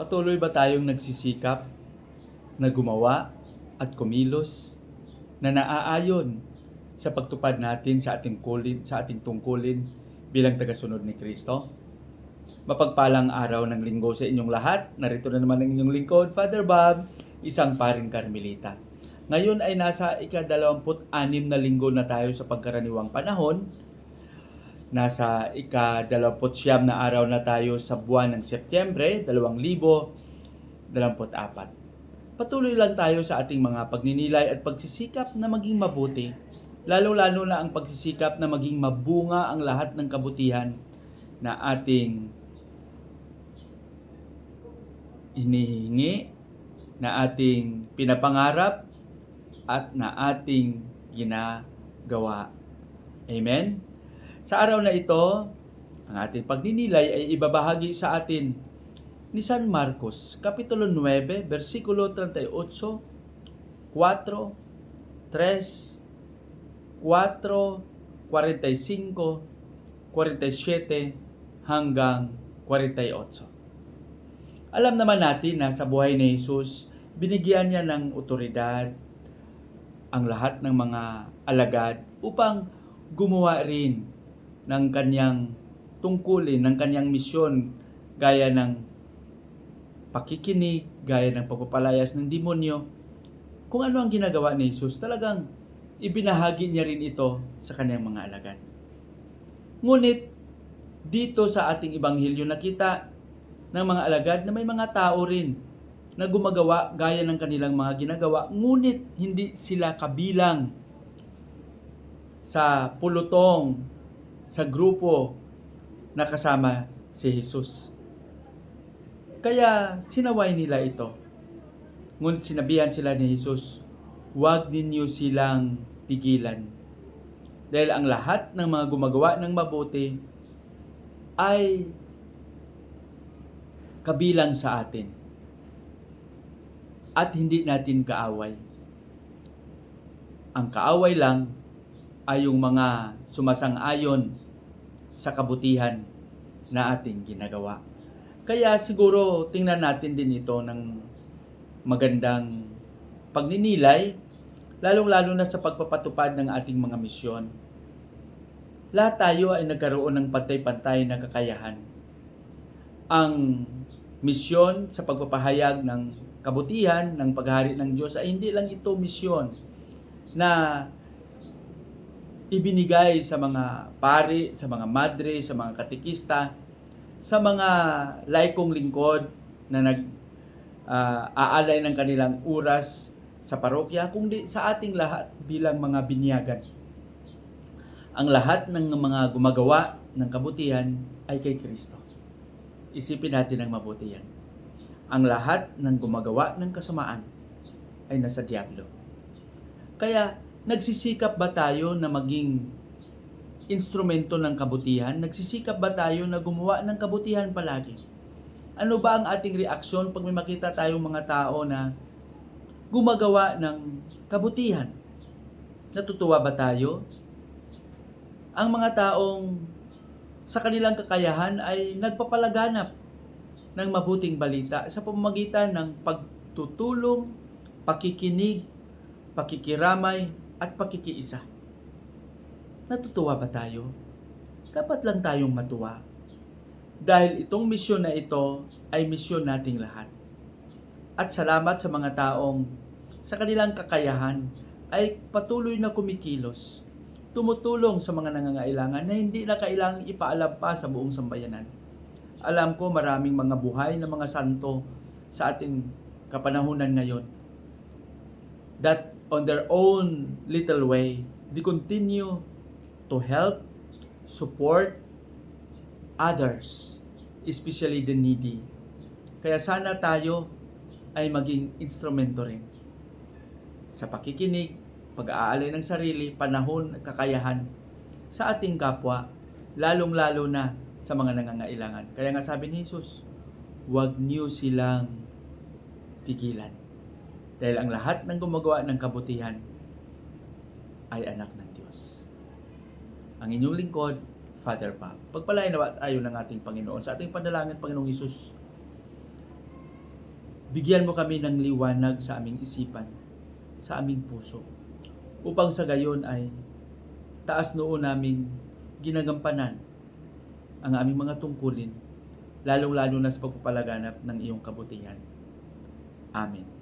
Patuloy ba tayong nagsisikap na gumawa at kumilos na naaayon sa pagtupad natin sa ating kulin, sa ating tungkulin bilang tagasunod ni Kristo? Mapagpalang araw ng linggo sa inyong lahat. Narito na naman ang inyong lingkod, Father Bob, isang paring Karmelita. Ngayon ay nasa ika-26 na linggo na tayo sa pagkaraniwang panahon. Nasa ika-29 na araw na tayo sa buwan ng Setyembre, 2024. Patuloy lang tayo sa ating mga pagninilay at pagsisikap na maging mabuti. Lalo-lalo na ang pagsisikap na maging mabunga ang lahat ng kabutihan na ating hinihingi, na ating pinapangarap, at na ating ginagawa. Amen? Sa araw na ito, ang ating pagninilay ay ibabahagi sa atin ni San Marcos, Kapitulo 9, versikulo 38, 4, 3, 4, 45, 47, hanggang 48. Alam naman natin na sa buhay ni Jesus, binigyan niya ng otoridad ang lahat ng mga alagad upang gumawa rin ng kanyang tungkulin, ng kanyang misyon gaya ng pakikinig, gaya ng pagpapalayas ng demonyo. Kung ano ang ginagawa ni Jesus, talagang ibinahagi niya rin ito sa kanyang mga alagad. Ngunit, dito sa ating ibanghilyo nakita ng mga alagad na may mga tao rin na gumagawa gaya ng kanilang mga ginagawa, ngunit hindi sila kabilang sa pulutong, sa grupo na kasama si Jesus. Kaya sinaway nila ito. Ngunit sinabihan sila ni Jesus, huwag ninyo silang pigilan. Dahil ang lahat ng mga gumagawa ng mabuti ay kabilang sa atin at hindi natin kaaway. Ang kaaway lang ay yung mga sumasang-ayon sa kabutihan na ating ginagawa. Kaya siguro tingnan natin din ito ng magandang pagninilay, lalong-lalo na sa pagpapatupad ng ating mga misyon. Lahat tayo ay nagkaroon ng pantay-pantay na kakayahan. Ang misyon sa pagpapahayag ng kabutihan ng paghari ng Diyos ay hindi lang ito misyon na ibinigay sa mga pari, sa mga madre, sa mga katikista, sa mga laikong lingkod na nag ah, aalay ng kanilang oras sa parokya, kundi sa ating lahat bilang mga binyagan. Ang lahat ng mga gumagawa ng kabutihan ay kay Kristo. Isipin natin ang mabuti yan ang lahat ng gumagawa ng kasamaan ay nasa Diablo. Kaya, nagsisikap ba tayo na maging instrumento ng kabutihan? Nagsisikap ba tayo na gumawa ng kabutihan palagi? Ano ba ang ating reaksyon pag may makita tayong mga tao na gumagawa ng kabutihan? Natutuwa ba tayo? Ang mga taong sa kanilang kakayahan ay nagpapalaganap ng mabuting balita sa pamamagitan ng pagtutulong, pakikinig, pakikiramay, at pakikiisa. Natutuwa ba tayo? Dapat lang tayong matuwa. Dahil itong misyon na ito ay misyon nating lahat. At salamat sa mga taong sa kanilang kakayahan ay patuloy na kumikilos, tumutulong sa mga nangangailangan na hindi na kailangang ipaalam pa sa buong sambayanan alam ko maraming mga buhay na mga santo sa ating kapanahunan ngayon that on their own little way they continue to help support others especially the needy kaya sana tayo ay maging instrumento rin sa pakikinig pag-aalay ng sarili panahon kakayahan sa ating kapwa lalong-lalo na sa mga nangangailangan. Kaya nga sabi ni Jesus, huwag niyo silang pigilan. Dahil ang lahat ng gumagawa ng kabutihan ay anak ng Diyos. Ang inyong lingkod, Father Pap. Pagpalain nawa tayo ng ating Panginoon sa ating panalangin, Panginoong Jesus. Bigyan mo kami ng liwanag sa aming isipan, sa aming puso, upang sa gayon ay taas noo namin ginagampanan ang aming mga tungkulin, lalong-lalo na sa pagpapalaganap ng iyong kabutihan. Amen.